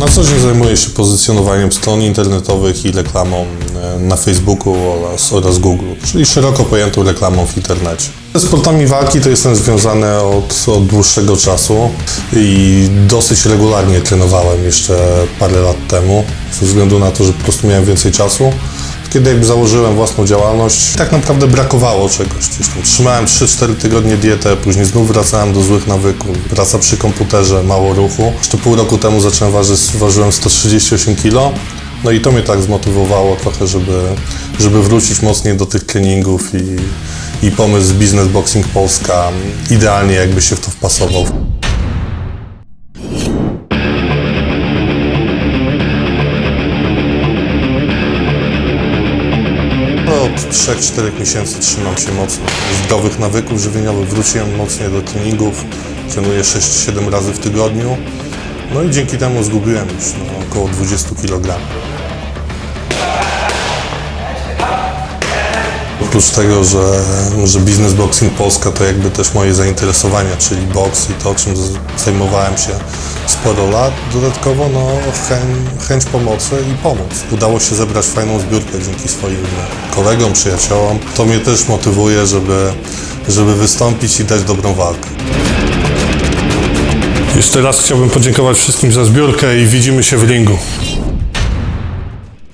Na co dzień zajmuję się pozycjonowaniem stron internetowych i reklamą e, na Facebooku oraz, oraz Google, czyli szeroko pojętą reklamą w internecie. Z sportami walki to jestem związany od, od dłuższego czasu i dosyć regularnie trenowałem jeszcze parę lat temu, ze względu na to, że po prostu miałem więcej czasu. Kiedy założyłem własną działalność, tak naprawdę brakowało czegoś. Gdzieś tam trzymałem 3-4 tygodnie dietę, później znów wracałem do złych nawyków. Praca przy komputerze, mało ruchu. Jeszcze pół roku temu zacząłem ważyć, ważyłem 138 kg. No i to mnie tak zmotywowało trochę, żeby, żeby wrócić mocniej do tych treningów i, i pomysł Business Boxing Polska idealnie jakby się w to wpasował. 3-4 miesięcy trzymam się mocno zdrowych nawyków żywieniowych. Wróciłem mocniej do treningów, trenuję 6-7 razy w tygodniu. No i dzięki temu zgubiłem już no, około 20 kg. Oprócz tego, że, że Business Boxing Polska to jakby też moje zainteresowania, czyli boks i to, czym zajmowałem się sporo lat, dodatkowo no, chęć, chęć pomocy i pomoc. Udało się zebrać fajną zbiórkę dzięki swoim kolegom, przyjaciołom. To mnie też motywuje, żeby, żeby wystąpić i dać dobrą walkę. Jeszcze raz chciałbym podziękować wszystkim za zbiórkę i widzimy się w ringu.